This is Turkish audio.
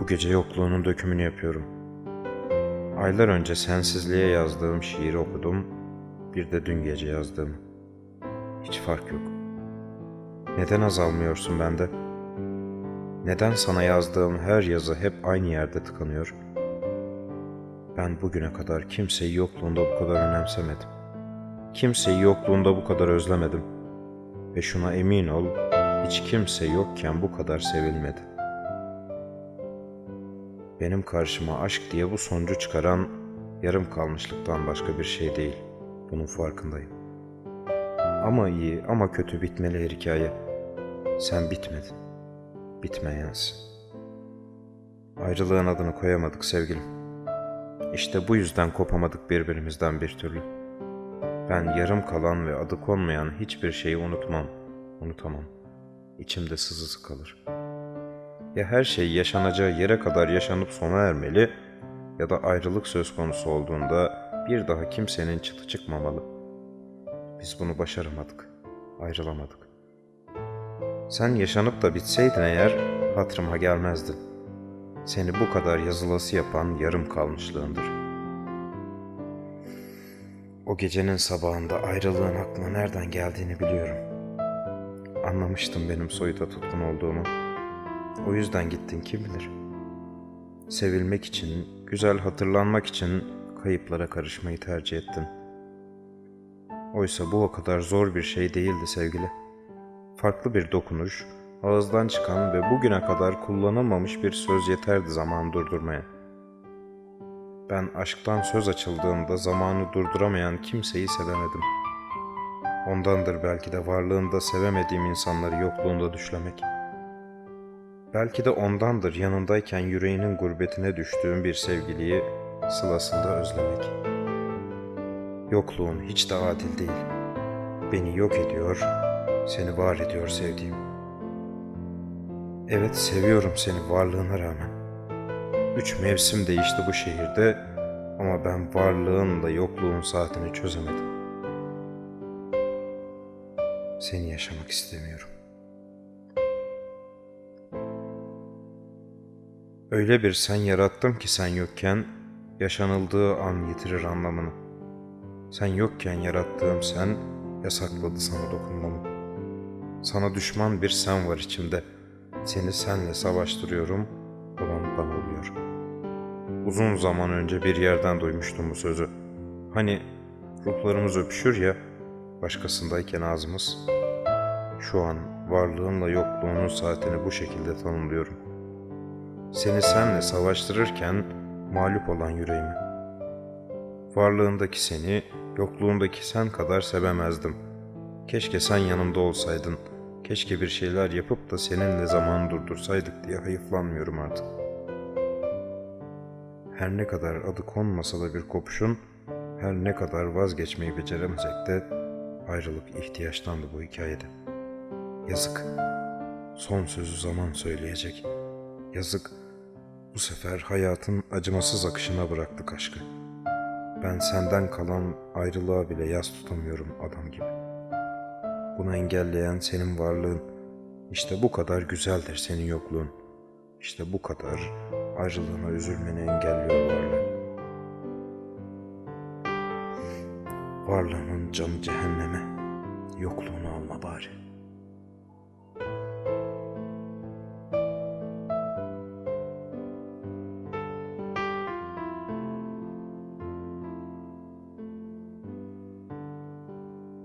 Bu gece yokluğunun dökümünü yapıyorum. Aylar önce sensizliğe yazdığım şiiri okudum. Bir de dün gece yazdığım. Hiç fark yok. Neden azalmıyorsun bende? Neden sana yazdığım her yazı hep aynı yerde tıkanıyor? Ben bugüne kadar kimseyi yokluğunda bu kadar önemsemedim. Kimseyi yokluğunda bu kadar özlemedim. Ve şuna emin ol, hiç kimse yokken bu kadar sevilmedi. Benim karşıma aşk diye bu sonucu çıkaran yarım kalmışlıktan başka bir şey değil. Bunun farkındayım. Ama iyi ama kötü bitmeli her hikaye. Sen bitmedin. Bitmeyensin. Ayrılığın adını koyamadık sevgilim. İşte bu yüzden kopamadık birbirimizden bir türlü. Ben yarım kalan ve adı konmayan hiçbir şeyi unutmam, unutamam. İçimde sızısı kalır. Ya her şey yaşanacağı yere kadar yaşanıp sona ermeli ya da ayrılık söz konusu olduğunda bir daha kimsenin çıtı çıkmamalı. Biz bunu başaramadık, ayrılamadık. Sen yaşanıp da bitseydin eğer hatırıma gelmezdin. Seni bu kadar yazılası yapan yarım kalmışlığındır. O gecenin sabahında ayrılığın aklıma nereden geldiğini biliyorum. Anlamıştım benim soyuta tutkun olduğumu. O yüzden gittin kim bilir. Sevilmek için, güzel hatırlanmak için kayıplara karışmayı tercih ettin. Oysa bu o kadar zor bir şey değildi sevgili. Farklı bir dokunuş, ağızdan çıkan ve bugüne kadar kullanılmamış bir söz yeterdi zamanı durdurmaya. Ben aşktan söz açıldığında zamanı durduramayan kimseyi sevemedim. Ondandır belki de varlığında sevemediğim insanları yokluğunda düşlemek. Belki de ondandır yanındayken yüreğinin gurbetine düştüğüm bir sevgiliyi sılasında özlemek. Yokluğun hiç de adil değil. Beni yok ediyor, seni var ediyor sevdiğim. Evet seviyorum seni varlığına rağmen. Üç mevsim değişti bu şehirde ama ben varlığınla yokluğun saatini çözemedim. Seni yaşamak istemiyorum. Öyle bir sen yarattım ki sen yokken yaşanıldığı an yitirir anlamını. Sen yokken yarattığım sen yasakladı sana dokunmamı. Sana düşman bir sen var içimde. Seni senle savaştırıyorum, olan bana oluyor. Uzun zaman önce bir yerden duymuştum bu sözü. Hani ruhlarımız öpüşür ya, başkasındayken ağzımız. Şu an varlığınla yokluğunun saatini bu şekilde tanımlıyorum. Seni senle savaştırırken mağlup olan yüreğimi. Varlığındaki seni, yokluğundaki sen kadar sevemezdim. Keşke sen yanımda olsaydın. Keşke bir şeyler yapıp da seninle zamanı durdursaydık diye hayıflanmıyorum artık. Her ne kadar adı konmasa da bir kopuşun, her ne kadar vazgeçmeyi beceremesek de ayrılık ihtiyaçtandı bu hikayede. Yazık. Son sözü zaman söyleyecek. Yazık. Bu sefer hayatın acımasız akışına bıraktık aşkı. Ben senden kalan ayrılığa bile yas tutamıyorum adam gibi. Bunu engelleyen senin varlığın. İşte bu kadar güzeldir senin yokluğun. İşte bu kadar ayrılığına üzülmeni engelliyor varlığın. Varlığının canı cehenneme, yokluğunu alma bari.''